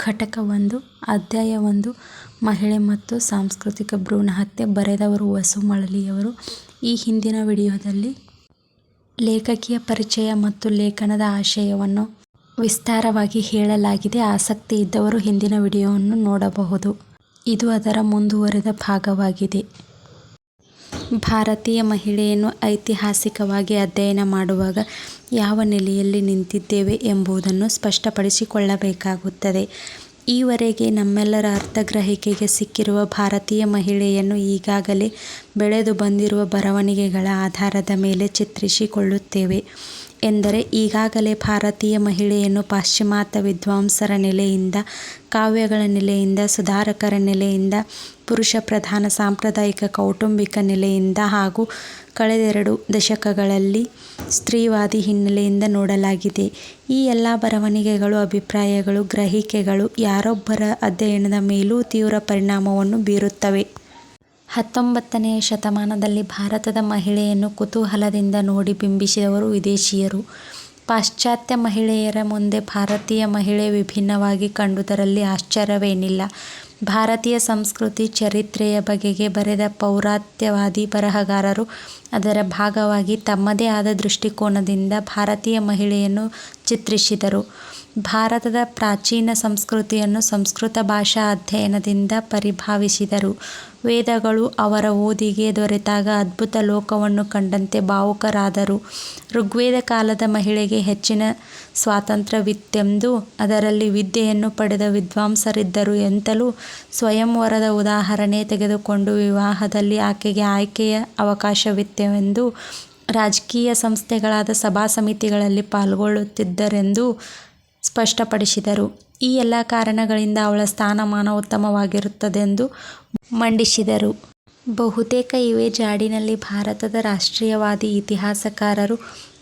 ಘಟಕ ಒಂದು, ಅಧ್ಯಾಯ ಒಂದು, ಮಹಿಳೆ ಮತ್ತು ಸಾಂಸ್ಕೃತಿಕ ಭ್ರೂಣ ಹತ್ಯೆ, ಬರೆದವರು ವಸು ಮಳಲಿಯವರು. ಈ ಹಿಂದಿನ ವಿಡಿಯೋದಲ್ಲಿ ಲೇಖಕಿಯ ಪರಿಚಯ ಮತ್ತು ಲೇಖನದ ಆಶಯವನ್ನು ವಿಸ್ತಾರವಾಗಿ ಹೇಳಲಾಗಿದೆ. ಆಸಕ್ತಿ ಇದ್ದವರು ಹಿಂದಿನ ವಿಡಿಯೋವನ್ನು ನೋಡಬಹುದು. ಇದು ಅದರ ಮುಂದುವರೆದ ಭಾಗವಾಗಿದೆ. ಭಾರತೀಯ ಮಹಿಳೆಯನ್ನು ಐತಿಹಾಸಿಕವಾಗಿ ಅಧ್ಯಯನ ಮಾಡುವಾಗ ಯಾವ ನೆಲೆಯಲ್ಲಿ ನಿಂತಿದ್ದೇವೆ ಎಂಬುದನ್ನು ಸ್ಪಷ್ಟಪಡಿಸಿಕೊಳ್ಳಬೇಕಾಗುತ್ತದೆ. ಈವರೆಗೆ ನಮ್ಮೆಲ್ಲರ ಅರ್ಥಗ್ರಹಿಕೆಗೆ ಸಿಕ್ಕಿರುವ ಭಾರತೀಯ ಮಹಿಳೆಯನ್ನು ಈಗಾಗಲೇ ಬೆಳೆದು ಬಂದಿರುವ ಬರವಣಿಗೆಗಳ ಆಧಾರದ ಮೇಲೆ ಚಿತ್ರಿಸಿಕೊಳ್ಳುತ್ತೇವೆ. ಎಂದರೆ, ಈಗಾಗಲೇ ಭಾರತೀಯ ಮಹಿಳೆಯನ್ನು ಪಾಶ್ಚಿಮಾತ್ಯ ವಿದ್ವಾಂಸರ ನೆಲೆಯಿಂದ, ಕಾವ್ಯಗಳ ನೆಲೆಯಿಂದ, ಸುಧಾರಕರ ನೆಲೆಯಿಂದ, ಪುರುಷ ಪ್ರಧಾನ ಸಾಂಪ್ರದಾಯಿಕ ಕೌಟುಂಬಿಕ ನೆಲೆಯಿಂದ ಹಾಗೂ ಕಳೆದೆರಡು ದಶಕಗಳಲ್ಲಿ ಸ್ತ್ರೀವಾದಿ ಹಿನ್ನೆಲೆಯಿಂದ ನೋಡಲಾಗಿದೆ. ಈ ಎಲ್ಲ ಬರವಣಿಗೆಗಳು, ಅಭಿಪ್ರಾಯಗಳು, ಗ್ರಹಿಕೆಗಳು ಯಾರೊಬ್ಬರ ಅಧ್ಯಯನದ ಮೇಲೂ ತೀವ್ರ ಪರಿಣಾಮವನ್ನು ಬೀರುತ್ತವೆ. ಹತ್ತೊಂಬತ್ತನೆಯ ಶತಮಾನದಲ್ಲಿ ಭಾರತದ ಮಹಿಳೆಯನ್ನು ಕುತೂಹಲದಿಂದ ನೋಡಿ ಬಿಂಬಿಸಿದವರು ವಿದೇಶಿಯರು. ಪಾಶ್ಚಾತ್ಯ ಮಹಿಳೆಯರ ಮುಂದೆ ಭಾರತೀಯ ಮಹಿಳೆ ವಿಭಿನ್ನವಾಗಿ ಕಂಡುದರಲ್ಲಿ ಆಶ್ಚರ್ಯವೇನಿಲ್ಲ. ಭಾರತೀಯ ಸಂಸ್ಕೃತಿ ಚರಿತ್ರೆಯ ಬಗೆಗೆ ಬರೆದ ಪೌರಾತ್ಯವಾದಿ ಬರಹಗಾರರು ಅದರ ಭಾಗವಾಗಿ ತಮ್ಮದೇ ಆದ ದೃಷ್ಟಿಕೋನದಿಂದ ಭಾರತೀಯ ಮಹಿಳೆಯನ್ನು ಚಿತ್ರಿಸಿದರು. ಭಾರತದ ಪ್ರಾಚೀನ ಸಂಸ್ಕೃತಿಯನ್ನು ಸಂಸ್ಕೃತ ಭಾಷಾ ಅಧ್ಯಯನದಿಂದ ಪರಿಭಾವಿಸಿದರು. ವೇದಗಳು ಅವರ ಓದಿಗೆ ದೊರೆತಾಗ ಅದ್ಭುತ ಲೋಕವನ್ನು ಕಂಡಂತೆ ಭಾವುಕರಾದರು. ಋಗ್ವೇದ ಕಾಲದ ಮಹಿಳೆಗೆ ಹೆಚ್ಚಿನ ಸ್ವಾತಂತ್ರ್ಯವಿತ್ತೆಂದು ಅದರಲ್ಲಿ ವಿದ್ಯೆಯನ್ನು ಪಡೆದ ವಿದ್ವಾಂಸರಿದ್ದರು. ಎಂತಲೂ ಸ್ವಯಂವರದ ಉದಾಹರಣೆ ತೆಗೆದುಕೊಂಡು ವಿವಾಹದಲ್ಲಿ ಆಕೆಗೆ ಆಯ್ಕೆಯ ಅವಕಾಶವಿತ್ತೆಂದು ರಾಜಕೀಯ ಸಂಸ್ಥೆಗಳಾದ ಸಭಾ ಸಮಿತಿಗಳಲ್ಲಿ ಪಾಲ್ಗೊಳ್ಳುತ್ತಿದ್ದರೆಂದು ಸ್ಪಷ್ಟಪಡಿಸಿದರು. ಈ ಎಲ್ಲ ಕಾರಣಗಳಿಂದ ಅವಳ ಸ್ಥಾನಮಾನ ಉತ್ತಮವಾಗಿರುತ್ತದೆಂದು ಮಂಡಿಸಿದರು. ಬಹುತೇಕ ಇವೇ ಜಾಡಿನಲ್ಲಿ ಭಾರತದ ರಾಷ್ಟ್ರೀಯವಾದಿ ಇತಿಹಾಸಕಾರರು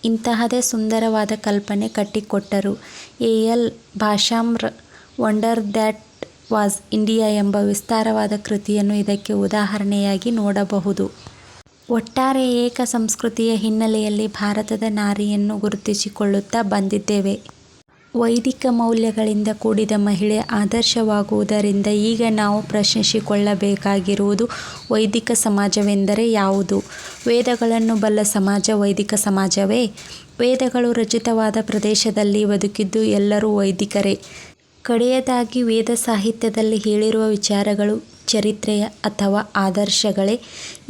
ಇಂತಹದೇ ಸುಂದರವಾದ ಕಲ್ಪನೆ ಕಟ್ಟಿಕೊಟ್ಟರು. ಎ. ಎಲ್. ಭಾಷಾಮ್ರ ವಂಡರ್ ದ್ಯಾಟ್ ವಾಸ್ ಇಂಡಿಯಾ ಎಂಬ ವಿಸ್ತಾರವಾದ ಕೃತಿಯನ್ನು ಇದಕ್ಕೆ ಉದಾಹರಣೆಯಾಗಿ ನೋಡಬಹುದು. ಒಟ್ಟಾರೆ ಏಕ ಸಂಸ್ಕೃತಿಯ ಹಿನ್ನೆಲೆಯಲ್ಲಿ ಭಾರತದ ನಾರಿಯನ್ನು ಗುರುತಿಸಿಕೊಳ್ಳುತ್ತಾ ಬಂದಿದ್ದೇವೆ. ವೈದಿಕ ಮೌಲ್ಯಗಳಿಂದ ಕೂಡಿದ ಮಹಿಳೆ ಆದರ್ಶವಾಗುವುದರಿಂದ ಈಗ ನಾವು ಪ್ರಶ್ನಿಸಿಕೊಳ್ಳಬೇಕಾಗಿರುವುದು ವೈದಿಕ ಸಮಾಜವೆಂದರೆ ಯಾವುದು? ವೇದಗಳನ್ನು ಬಲ್ಲ ಸಮಾಜ ವೈದಿಕ ಸಮಾಜವೇ? ವೇದಗಳು ರಚಿತವಾದ ಪ್ರದೇಶದಲ್ಲಿ ಬದುಕಿದ್ದು ಎಲ್ಲರೂ ವೈದಿಕರೇ? ಕಡೆಯದಾಗಿ ವೇದ ಸಾಹಿತ್ಯದಲ್ಲಿ ಹೇಳಿರುವ ವಿಚಾರಗಳು ಚರಿತ್ರೆಯ ಅಥವಾ ಆದರ್ಶಗಳೇ?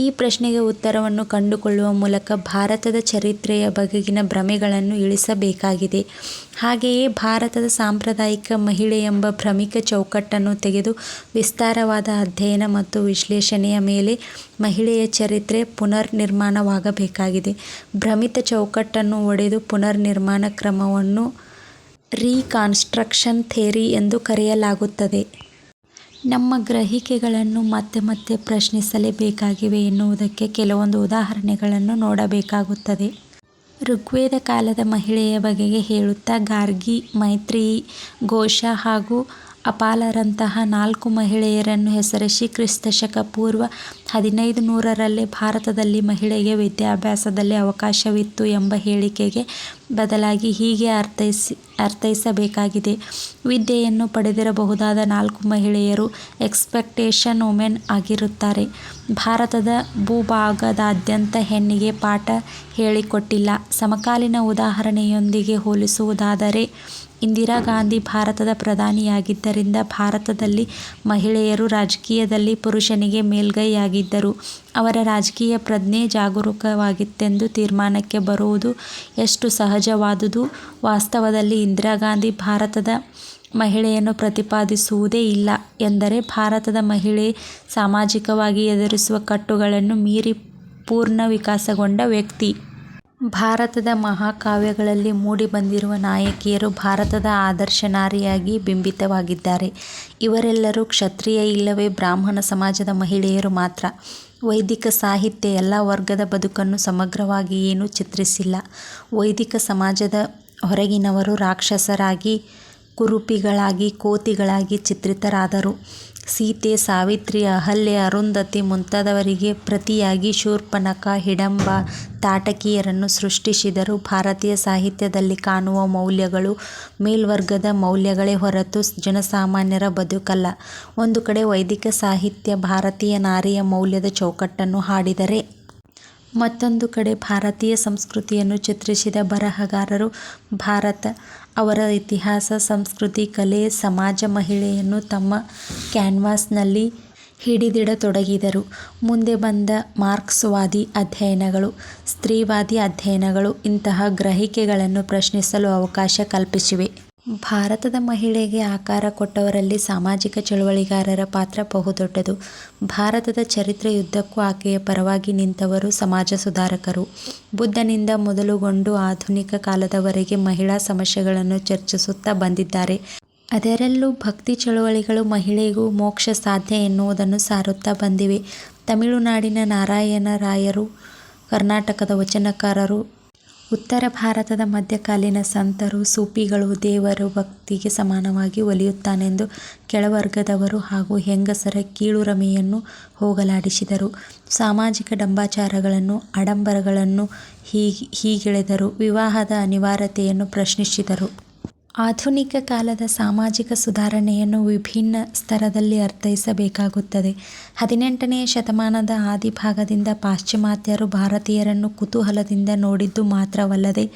ಈ ಪ್ರಶ್ನೆಗೆ ಉತ್ತರವನ್ನು ಕಂಡುಕೊಳ್ಳುವ ಮೂಲಕ ಭಾರತದ ಚರಿತ್ರೆಯ ಬಗೆಗಿನ ಭ್ರಮೆಗಳನ್ನು ಇಳಿಸಬೇಕಾಗಿದೆ. ಹಾಗೆಯೇ ಭಾರತದ ಸಾಂಪ್ರದಾಯಿಕ ಮಹಿಳೆ ಎಂಬ ಭ್ರಮಿಕ ಚೌಕಟ್ಟನ್ನು ತೆಗೆದು ವಿಸ್ತಾರವಾದ ಅಧ್ಯಯನ ಮತ್ತು ವಿಶ್ಲೇಷಣೆಯ ಮೇಲೆ ಮಹಿಳೆಯ ಚರಿತ್ರೆ ಪುನರ್ ನಿರ್ಮಾಣವಾಗಬೇಕಾಗಿದೆ ಭ್ರಮಿತ ಚೌಕಟ್ಟನ್ನು ಒಡೆದು ಪುನರ್ ನಿರ್ಮಾಣ ಕ್ರಮವನ್ನು ರೀಕಾನ್ಸ್ಟ್ರಕ್ಷನ್ ಥೇರಿ ಎಂದು ಕರೆಯಲಾಗುತ್ತದೆ. ನಮ್ಮ ಗ್ರಹಿಕೆಗಳನ್ನು ಮತ್ತೆ ಮತ್ತೆ ಪ್ರಶ್ನಿಸಲೇಬೇಕಾಗಿವೆ ಎನ್ನುವುದಕ್ಕೆ ಕೆಲವೊಂದು ಉದಾಹರಣೆಗಳನ್ನು ನೋಡಬೇಕಾಗುತ್ತದೆ. ಋಗ್ವೇದ ಕಾಲದ ಮಹಿಳೆಯ ಬಗೆಗೆ ಹೇಳುತ್ತಾ ಗಾರ್ಗಿ, ಮೈತ್ರೇಯಿ, ಘೋಷ ಹಾಗೂ ಅಪಾಲರಂತಹ ನಾಲ್ಕು ಮಹಿಳೆಯರನ್ನು ಹೆಸರಿಸಿ ಕ್ರಿಸ್ತಶಕ ಪೂರ್ವ ಹದಿನೈದು ನೂರರಲ್ಲೇ ಭಾರತದಲ್ಲಿ ಮಹಿಳೆಗೆ ವಿದ್ಯಾಭ್ಯಾಸದಲ್ಲಿ ಅವಕಾಶವಿತ್ತು ಎಂಬ ಹೇಳಿಕೆಗೆ ಬದಲಾಗಿ ಹೀಗೆ ಅರ್ಥೈಸಿ, ಅರ್ಥೈಸಬೇಕಾಗಿದೆ. ವಿದ್ಯೆಯನ್ನು ಪಡೆದಿರಬಹುದಾದ ನಾಲ್ಕು ಮಹಿಳೆಯರು ಎಕ್ಸ್ಪೆಕ್ಟೇಷನ್ ವುಮೆನ್ ಆಗಿರುತ್ತಾರೆ. ಭಾರತದ ಭೂಭಾಗದಾದ್ಯಂತ ಹೆಣ್ಣಿಗೆ ಪಾಠ ಹೇಳಿಕೊಟ್ಟಿಲ್ಲ. ಸಮಕಾಲೀನ ಉದಾಹರಣೆಯೊಂದಿಗೆ ಹೋಲಿಸುವುದಾದರೆ ಇಂದಿರಾ ಗಾಂಧಿ ಭಾರತದ ಪ್ರಧಾನಿಯಾಗಿದ್ದರಿಂದ ಭಾರತದಲ್ಲಿ ಮಹಿಳೆಯರು ರಾಜಕೀಯದಲ್ಲಿ ಪುರುಷನಿಗೆ ಮೇಲ್ಗೈಯಾಗಿದ್ದರು. ಅವರ ರಾಜಕೀಯ ಪ್ರಜ್ಞೆ ಜಾಗರೂಕವಾಗಿತ್ತೆಂದು ತೀರ್ಮಾನಕ್ಕೆ ಬರುವುದು ಎಷ್ಟು ಸಹಜವಾದುದು? ವಾಸ್ತವದಲ್ಲಿ ಇಂದಿರಾ ಗಾಂಧಿ ಭಾರತದ ಮಹಿಳೆಯನ್ನು ಪ್ರತಿಪಾದಿಸುವುದೇ ಇಲ್ಲ ಎಂದರೆ ಭಾರತದ ಮಹಿಳೆ ಸಾಮಾಜಿಕವಾಗಿ ಎದುರಿಸುವ ಕಟ್ಟುಗಳನ್ನು ಮೀರಿ ಪೂರ್ಣ ವಿಕಾಸಗೊಂಡ ವ್ಯಕ್ತಿ. ಭಾರತದ ಮಹಾಕಾವ್ಯಗಳಲ್ಲಿ ಮೂಡಿಬಂದಿರುವ ನಾಯಕಿಯರು ಭಾರತದ ಆದರ್ಶ ನಾರಿಯಾಗಿ ಬಿಂಬಿತವಾಗಿದ್ದಾರೆ. ಇವರೆಲ್ಲರೂ ಕ್ಷತ್ರಿಯ ಇಲ್ಲವೇ ಬ್ರಾಹ್ಮಣ ಸಮಾಜದ ಮಹಿಳೆಯರು ಮಾತ್ರ. ವೈದಿಕ ಸಾಹಿತ್ಯ ಎಲ್ಲ ವರ್ಗದ ಬದುಕನ್ನು ಸಮಗ್ರವಾಗಿ ಏನೂ ಚಿತ್ರಿಸಿಲ್ಲ. ವೈದಿಕ ಸಮಾಜದ ಹೊರಗಿನವರು ರಾಕ್ಷಸರಾಗಿ, ಕುರುಪಿಗಳಾಗಿ, ಕೋತಿಗಳಾಗಿ ಚಿತ್ರಿತರಾದರು. ಸೀತೆ, ಸಾವಿತ್ರಿ, ಅಹಲ್ಯೆ, ಅರುಂಧತಿ ಮುಂತಾದವರಿಗೆ ಪ್ರತಿಯಾಗಿ ಶೂರ್ಪನಖ, ಹಿಡಂಬ ತಾಟಕಿಯರನ್ನು ಸೃಷ್ಟಿಸಿದರು. ಭಾರತೀಯ ಸಾಹಿತ್ಯದಲ್ಲಿ ಕಾಣುವ ಮೌಲ್ಯಗಳು ಮೇಲ್ವರ್ಗದ ಮೌಲ್ಯಗಳೇ ಹೊರತು ಜನಸಾಮಾನ್ಯರ ಬದುಕಲ್ಲ. ಒಂದು ಕಡೆ ವೈದಿಕ ಸಾಹಿತ್ಯ ಭಾರತೀಯ ನಾರಿಯ ಮೌಲ್ಯದ ಚೌಕಟ್ಟನ್ನು ಹಾಡಿದರೆ, ಮತ್ತೊಂದು ಕಡೆ ಭಾರತೀಯ ಸಂಸ್ಕೃತಿಯನ್ನು ಚಿತ್ರಿಸಿದ ಬರಹಗಾರರು ಭಾರತ, ಅವರ ಇತಿಹಾಸ, ಸಂಸ್ಕೃತಿ, ಕಲೆ, ಸಮಾಜ, ಮಹಿಳೆಯನ್ನು ತಮ್ಮ ಕ್ಯಾನ್ವಾಸ್ನಲ್ಲಿ ಹಿಡಿದಿಡತೊಡಗಿದರು. ಮುಂದೆ ಬಂದ ಮಾರ್ಕ್ಸ್ವಾದಿ ಅಧ್ಯಯನಗಳು, ಸ್ತ್ರೀವಾದಿ ಅಧ್ಯಯನಗಳು ಇಂತಹ ಗ್ರಹಿಕೆಗಳನ್ನು ಪ್ರಶ್ನಿಸಲು ಅವಕಾಶ ಕಲ್ಪಿಸಿವೆ. ಭಾರತದ ಮಹಿಳೆಗೆ ಆಕಾರ ಕೊಟ್ಟವರಲ್ಲಿ ಸಾಮಾಜಿಕ ಚಳವಳಿಗಾರರ ಪಾತ್ರ ಬಹುದೊಡ್ಡದು. ಭಾರತದ ಚರಿತ್ರೆಯುದ್ದಕ್ಕೂ ಆಕೆಯ ಪರವಾಗಿ ನಿಂತವರು ಸಮಾಜ ಸುಧಾರಕರು. ಬುದ್ಧನಿಂದ ಮೊದಲುಗೊಂಡು ಆಧುನಿಕ ಕಾಲದವರೆಗೆ ಮಹಿಳಾ ಸಮಸ್ಯೆಗಳನ್ನು ಚರ್ಚಿಸುತ್ತಾ ಬಂದಿದ್ದಾರೆ. ಅದರಲ್ಲೂ ಭಕ್ತಿ ಚಳುವಳಿಗಳು ಮಹಿಳೆಗೂ ಮೋಕ್ಷ ಸಾಧ್ಯ ಎನ್ನುವುದನ್ನು ಸಾರುತ್ತಾ ಬಂದಿವೆ. ತಮಿಳುನಾಡಿನ ನಾರಾಯಣ ರಾಯರು, ಕರ್ನಾಟಕದ ವಚನಕಾರರು, ಉತ್ತರ ಭಾರತದ ಮಧ್ಯಕಾಲೀನ ಸಂತರು, ಸೂಫಿಗಳು ದೇವರು ಭಕ್ತಿಗೆ ಸಮಾನವಾಗಿ ಒಲಿಯುತ್ತಾನೆಂದು ಕೆಳವರ್ಗದವರು ಹಾಗೂ ಹೆಂಗಸರ ಕೀಳುರಮೆಯನ್ನು ಹೋಗಲಾಡಿಸಿದರು. ಸಾಮಾಜಿಕ ಡಂಬಾಚಾರಗಳನ್ನು ಆಡಂಬರಗಳನ್ನು ಹೀಗೆ ಹೀಗೆಳೆದರು. ವಿವಾಹದ ಅನಿವಾರ್ಯತೆಯನ್ನು ಪ್ರಶ್ನಿಸಿದರು. ಆಧುನಿಕ ಕಾಲದ ಸಾಮಾಜಿಕ ಸುಧಾರಣೆಯನ್ನು ವಿಭಿನ್ನ ಸ್ತರದಲ್ಲಿ ಅರ್ಥೈಸಬೇಕಾಗುತ್ತದೆ. ಹದಿನೆಂಟನೆಯ ಶತಮಾನದ ಆದಿಭಾಗದಿಂದ ಪಾಶ್ಚಿಮಾತ್ಯರು ಭಾರತೀಯರನ್ನು ಕುತೂಹಲದಿಂದ ನೋಡಿದ್ದು ಮಾತ್ರವಲ್ಲದೆ,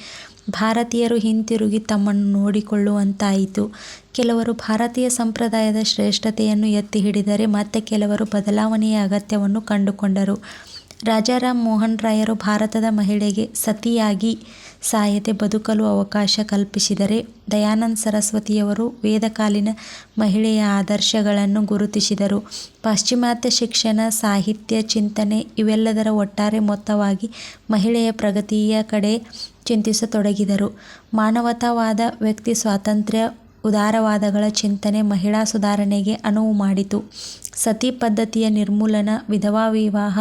ಭಾರತೀಯರು ಹಿಂತಿರುಗಿ ತಮ್ಮನ್ನು ನೋಡಿಕೊಳ್ಳುವಂತಾಯಿತು. ಕೆಲವರು ಭಾರತೀಯ ಸಂಪ್ರದಾಯದ ಶ್ರೇಷ್ಠತೆಯನ್ನು ಎತ್ತಿ ಹಿಡಿದರೆ ಮತ್ತೆ ಕೆಲವರು ಬದಲಾವಣೆಯ ಅಗತ್ಯವನ್ನು ಕಂಡುಕೊಂಡರು. ರಾಜಾರಾಮ್ ಮೋಹನ್ ರಾಯರು ಭಾರತದ ಮಹಿಳೆಗೆ ಸತಿಯಾಗಿ ಸಾಯದೆ ಬದುಕಲು ಅವಕಾಶ ಕಲ್ಪಿಸಿದರೆ, ದಯಾನಂದ ಸರಸ್ವತಿಯವರು ವೇದಕಾಲೀನ ಮಹಿಳೆಯ ಆದರ್ಶಗಳನ್ನು ಗುರುತಿಸಿದರು. ಪಾಶ್ಚಿಮಾತ್ಯ ಶಿಕ್ಷಣ, ಸಾಹಿತ್ಯ, ಚಿಂತನೆ ಇವೆಲ್ಲದರ ಒಟ್ಟಾರೆ ಮೊತ್ತವಾಗಿ ಮಹಿಳೆಯ ಪ್ರಗತಿಯ ಕಡೆ ಚಿಂತಿಸತೊಡಗಿದರು. ಮಾನವತಾವಾದ, ವ್ಯಕ್ತಿ ಸ್ವಾತಂತ್ರ್ಯ, ಉದಾರವಾದಗಳ ಚಿಂತನೆ ಮಹಿಳಾ ಸುಧಾರಣೆಗೆ ಅನುವು ಮಾಡಿತು. ಸತಿ ಪದ್ಧತಿಯ ನಿರ್ಮೂಲನ, ವಿಧವಾ ವಿವಾಹ,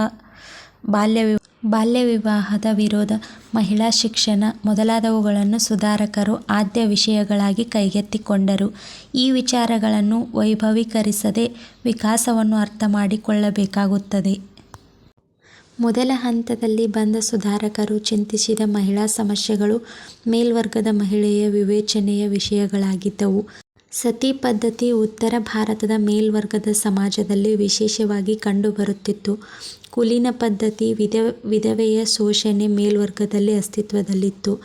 ಬಾಲ್ಯವಿವಾಹದ ವಿರೋಧ, ಮಹಿಳಾ ಶಿಕ್ಷಣ ಮೊದಲಾದವುಗಳನ್ನು ಸುಧಾರಕರು ಆದ್ಯ ವಿಷಯಗಳಾಗಿ ಕೈಗೆತ್ತಿಕೊಂಡರು. ಈ ವಿಚಾರಗಳನ್ನು ವೈಭವೀಕರಿಸದೆ ವಿಕಾಸವನ್ನು ಅರ್ಥಮಾಡಿಕೊಳ್ಳಬೇಕಾಗುತ್ತದೆ. ಮೊದಲ ಹಂತದಲ್ಲಿ ಬಂದ ಸುಧಾರಕರು ಚಿಂತಿಸಿದ ಮಹಿಳಾ ಸಮಸ್ಯೆಗಳು ಮೇಲ್ವರ್ಗದ ಮಹಿಳೆಯ ವಿವೇಚನೆಯ ವಿಷಯಗಳಾಗಿದ್ದವು. ಸತಿ ಪದ್ಧತಿ ಉತ್ತರ ಭಾರತದ ಮೇಲ್ವರ್ಗದ ಸಮಾಜದಲ್ಲಿ ವಿಶೇಷವಾಗಿ ಕಂಡುಬರುತ್ತಿತ್ತು. ಕುಲೀನ ಪದ್ಧತಿ, ವಿಧವೆಯ ಶೋಷಣೆ ಮೇಲ್ವರ್ಗದಲ್ಲಿ ಅಸ್ತಿತ್ವದಲ್ಲಿತ್ತು.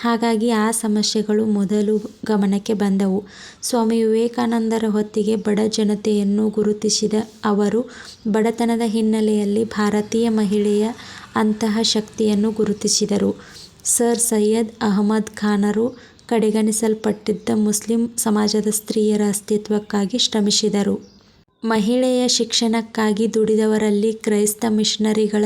ಹಾಗಾಗಿ ಆ ಸಮಸ್ಯೆಗಳು ಮೊದಲು ಗಮನಕ್ಕೆ ಬಂದವು. ಸ್ವಾಮಿ ವಿವೇಕಾನಂದರ ಹೊತ್ತಿಗೆ ಬಡ ಜನತೆಯನ್ನು ಗುರುತಿಸಿದ ಅವರು ಬಡತನದ ಹಿನ್ನೆಲೆಯಲ್ಲಿ ಭಾರತೀಯ ಮಹಿಳೆಯ ಅಂತಹ ಶಕ್ತಿಯನ್ನು ಗುರುತಿಸಿದರು. ಸರ್ ಸೈಯದ್ ಅಹಮದ್ ಖಾನರು ಕಡೆಗಣಿಸಲ್ಪಟ್ಟಿದ್ದ ಮುಸ್ಲಿಂ ಸಮಾಜದ ಸ್ತ್ರೀಯರ ಅಸ್ತಿತ್ವಕ್ಕಾಗಿ ಶ್ರಮಿಸಿದರು. ಮಹಿಳೆಯ ಶಿಕ್ಷಣಕ್ಕಾಗಿ ದುಡಿದವರಲ್ಲಿ ಕ್ರೈಸ್ತ ಮಿಷನರಿಗಳ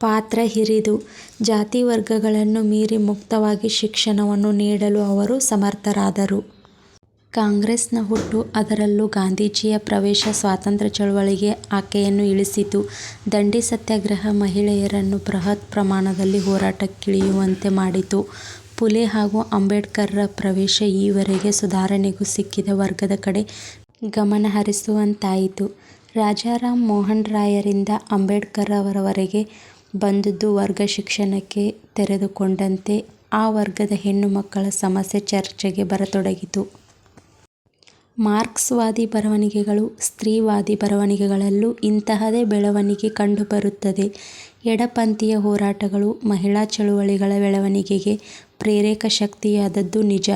ಪಾತ್ರ ಹಿರಿದು. ಜಾತಿ ವರ್ಗಗಳನ್ನು ಮೀರಿ ಮುಕ್ತವಾಗಿ ಶಿಕ್ಷಣವನ್ನು ನೀಡಲು ಅವರು ಸಮರ್ಥರಾದರು. ಕಾಂಗ್ರೆಸ್ನ ಹುಟ್ಟು, ಅದರಲ್ಲೂ ಗಾಂಧೀಜಿಯ ಪ್ರವೇಶ ಸ್ವಾತಂತ್ರ್ಯ ಚಳವಳಿಗೆ ಆಕೆಯನ್ನು ಇಳಿಸಿತು. ದಂಡಿ ಸತ್ಯಾಗ್ರಹ ಮಹಿಳೆಯರನ್ನು ಬೃಹತ್ ಪ್ರಮಾಣದಲ್ಲಿ ಹೋರಾಟಕ್ಕಿಳಿಯುವಂತೆ ಮಾಡಿತು. ಪುಲೆ ಹಾಗೂ ಅಂಬೇಡ್ಕರ್ರ ಪ್ರವೇಶ ಈವರೆಗೆ ಸುಧಾರಣೆಗೂ ಸಿಕ್ಕಿದ ವರ್ಗದ ಕಡೆ ಗಮನಹರಿಸುವಂತಾಯಿತು. ರಾಜಾರಾಮ್ ಮೋಹನ್ ರಾಯರಿಂದ ಅಂಬೇಡ್ಕರ್ರವರೆಗೆ ಬಂದದ್ದು ವರ್ಗ ಶಿಕ್ಷಣಕ್ಕೆ ತೆರೆದುಕೊಂಡಂತೆ ಆ ವರ್ಗದ ಹೆಣ್ಣು ಮಕ್ಕಳ ಸಮಸ್ಯೆ ಚರ್ಚೆಗೆ ಬರತೊಡಗಿತು. ಮಾರ್ಕ್ಸ್ವಾದಿ ಬರವಣಿಗೆಗಳು, ಸ್ತ್ರೀವಾದಿ ಬರವಣಿಗೆಗಳಲ್ಲೂ ಇಂತಹದೇ ಬೆಳವಣಿಗೆ ಕಂಡುಬರುತ್ತದೆ. ಎಡಪಂಥೀಯ ಹೋರಾಟಗಳು ಮಹಿಳಾ ಚಳುವಳಿಗಳ ಬೆಳವಣಿಗೆಗೆ ಪ್ರೇರಕಶಕ್ತಿಯಾದದ್ದು ನಿಜ.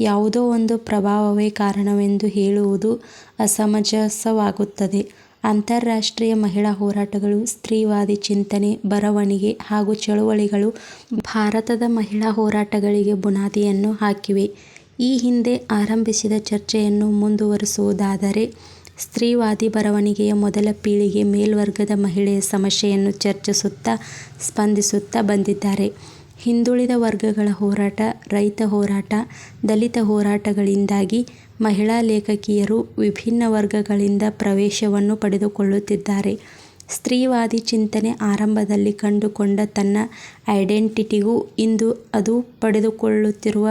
ಯಾವುದೋ ಒಂದು ಪ್ರಭಾವವೇ ಕಾರಣವೆಂದು ಹೇಳುವುದು ಅಸಮಂಜಸವಾಗುತ್ತದೆ. ಅಂತಾರಾಷ್ಟ್ರೀಯ ಮಹಿಳಾ ಹೋರಾಟಗಳು, ಸ್ತ್ರೀವಾದಿ ಚಿಂತನೆ, ಬರವಣಿಗೆ ಹಾಗೂ ಚಳುವಳಿಗಳು ಭಾರತದ ಮಹಿಳಾ ಹೋರಾಟಗಳಿಗೆ ಬುನಾದಿಯನ್ನು ಹಾಕಿವೆ. ಈ ಹಿಂದೆ ಆರಂಭಿಸಿದ ಚರ್ಚೆಯನ್ನು ಮುಂದುವರಿಸುವುದಾದರೆ, ಸ್ತ್ರೀವಾದಿ ಬರವಣಿಗೆಯ ಮೊದಲ ಪೀಳಿಗೆ ಮೇಲ್ವರ್ಗದ ಮಹಿಳೆಯ ಸಮಸ್ಯೆಯನ್ನು ಚರ್ಚಿಸುತ್ತಾ, ಸ್ಪಂದಿಸುತ್ತಾ ಬಂದಿದ್ದಾರೆ. ಹಿಂದುಳಿದ ವರ್ಗಗಳ ಹೋರಾಟ, ರೈತ ಹೋರಾಟ, ದಲಿತ ಹೋರಾಟಗಳಿಂದಾಗಿ ಮಹಿಳಾ ಲೇಖಕಿಯರು ವಿಭಿನ್ನ ವರ್ಗಗಳಿಂದ ಪ್ರವೇಶವನ್ನು ಪಡೆದುಕೊಳ್ಳುತ್ತಿದ್ದಾರೆ. ಸ್ತ್ರೀವಾದಿ ಚಿಂತನೆ ಆರಂಭದಲ್ಲಿ ಕಂಡುಕೊಂಡ ತನ್ನ ಐಡೆಂಟಿಟಿಗೂ ಇಂದು ಅದು ಪಡೆದುಕೊಳ್ಳುತ್ತಿರುವ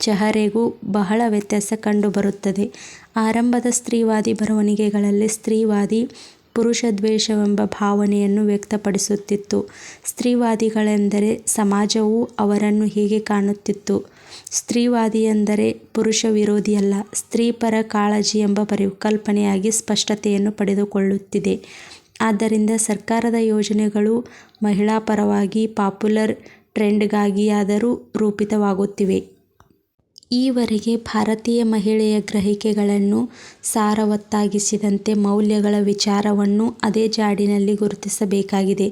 ಚಹರೆಗೂ ಬಹಳ ವ್ಯತ್ಯಾಸ ಕಂಡುಬರುತ್ತದೆ. ಆರಂಭದ ಸ್ತ್ರೀವಾದಿ ಬರವಣಿಗೆಗಳಲ್ಲಿ ಸ್ತ್ರೀವಾದಿ ಪುರುಷದ್ವೇಷವೆಂಬ ಭಾವನೆಯನ್ನು ವ್ಯಕ್ತಪಡಿಸುತ್ತಿತ್ತು. ಸ್ತ್ರೀವಾದಿಗಳೆಂದರೆ ಸಮಾಜವು ಅವರನ್ನು ಹೀಗೆ ಕಾಣುತ್ತಿತ್ತು. ಸ್ತ್ರೀವಾದಿಯೆಂದರೆ ಪುರುಷ ವಿರೋಧಿಯಲ್ಲ, ಸ್ತ್ರೀಪರ ಕಾಳಜಿ ಎಂಬ ಪರಿಕಲ್ಪನೆಯಾಗಿ ಸ್ಪಷ್ಟತೆಯನ್ನು ಪಡೆದುಕೊಳ್ಳುತ್ತಿದೆ. ಆದ್ದರಿಂದ ಸರ್ಕಾರದ ಯೋಜನೆಗಳು ಮಹಿಳಾ ಪರವಾಗಿ ಪಾಪ್ಯುಲರ್ ಟ್ರೆಂಡ್ಗಾಗಿಯಾದರೂ ರೂಪಿತವಾಗುತ್ತಿವೆ. ಈವರೆಗೆ ಭಾರತೀಯ ಮಹಿಳೆಯ ಗ್ರಹಿಕೆಗಳನ್ನು ಸಾರವತ್ತಾಗಿಸಿದಂತೆ ಮೌಲ್ಯಗಳ ವಿಚಾರವನ್ನು ಅದೇ ಜಾಡಿನಲ್ಲಿ ಗುರುತಿಸಬೇಕಾಗಿದೆ.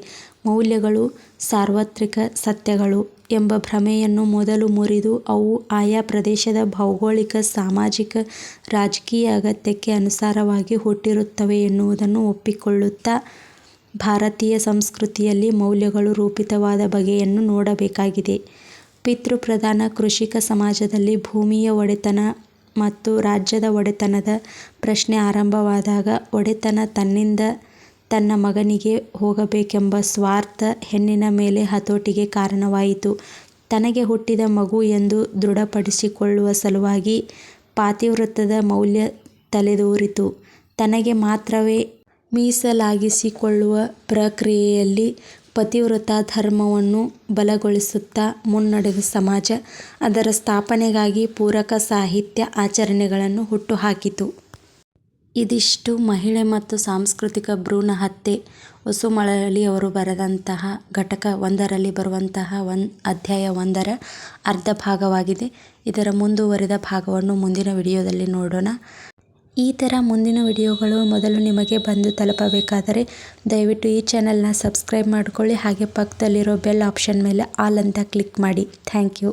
ಮೌಲ್ಯಗಳು ಸಾರ್ವತ್ರಿಕ ಸತ್ಯಗಳು ಎಂಬ ಭ್ರಮೆಯನ್ನು ಮೊದಲು ಮುರಿದು ಅವು ಆಯಾ ಪ್ರದೇಶದ ಭೌಗೋಳಿಕ, ಸಾಮಾಜಿಕ, ರಾಜಕೀಯ ಅಗತ್ಯಕ್ಕೆ ಅನುಸಾರವಾಗಿ ಹುಟ್ಟಿರುತ್ತವೆ ಎನ್ನುವುದನ್ನು ಒಪ್ಪಿಕೊಳ್ಳುತ್ತಾ, ಭಾರತೀಯ ಸಂಸ್ಕೃತಿಯಲ್ಲಿ ಮೌಲ್ಯಗಳು ರೂಪಿತವಾದ ಬಗೆಯನ್ನು ನೋಡಬೇಕಾಗಿದೆ. ಪಿತೃಪ್ರಧಾನ ಕೃಷಿಕ ಸಮಾಜದಲ್ಲಿ ಭೂಮಿಯ ಒಡೆತನ ಮತ್ತು ರಾಜ್ಯದ ಒಡೆತನದ ಪ್ರಶ್ನೆ ಆರಂಭವಾದಾಗ ಒಡೆತನ ತನ್ನಿಂದ ತನ್ನ ಮಗನಿಗೆ ಹೋಗಬೇಕೆಂಬ ಸ್ವಾರ್ಥ ಹೆಣ್ಣಿನ ಮೇಲೆ ಹತೋಟಿಗೆ ಕಾರಣವಾಯಿತು. ತನಗೆ ಹುಟ್ಟಿದ ಮಗು ಎಂದು ದೃಢಪಡಿಸಿಕೊಳ್ಳುವ ಸಲುವಾಗಿ ಪಾತಿವೃತ್ತದ ಮೌಲ್ಯ ತಲೆದೋರಿತು. ತನಗೆ ಮಾತ್ರವೇ ಮೀಸಲಾಗಿಸಿಕೊಳ್ಳುವ ಪ್ರಕ್ರಿಯೆಯಲ್ಲಿ ಪತಿವ್ರತಾಧರ್ಮವನ್ನು ಬಲಗೊಳಿಸುತ್ತಾ ಮುನ್ನಡೆದ ಸಮಾಜ, ಅದರ ಸ್ಥಾಪನೆಗಾಗಿ ಪೂರಕ ಸಾಹಿತ್ಯ, ಆಚರಣೆಗಳನ್ನು ಹುಟ್ಟುಹಾಕಿತು. ಇದಿಷ್ಟು ಮಹಿಳೆ ಮತ್ತು ಸಾಂಸ್ಕೃತಿಕ ಭ್ರೂಣ ಹತ್ಯೆ ವಸುಮಳಲಿಯವರು ಬರೆದಂತಹ ಘಟಕ ಒಂದರಲ್ಲಿ ಬರುವಂತಹ ಅಧ್ಯಾಯ ಒಂದರ ಅರ್ಧ ಭಾಗವಾಗಿದೆ. ಇದರ ಮುಂದುವರಿದ ಭಾಗವನ್ನು ಮುಂದಿನ ವಿಡಿಯೋದಲ್ಲಿ ನೋಡೋಣ. ಈ ಥರ ಮುಂದಿನ ವಿಡಿಯೋಗಳು ಮೊದಲು ನಿಮಗೆ ಬಂದು ತಲುಪಬೇಕಾದರೆ ದಯವಿಟ್ಟು ಈ ಚಾನಲ್ನ ಸಬ್ಸ್ಕ್ರೈಬ್ ಮಾಡ್ಕೊಳ್ಳಿ. ಹಾಗೆ ಪಕ್ಕದಲ್ಲಿರೋ ಬೆಲ್ ಆಪ್ಷನ್ ಮೇಲೆ ಆಲ್ ಅಂತ ಕ್ಲಿಕ್ ಮಾಡಿ. Thank you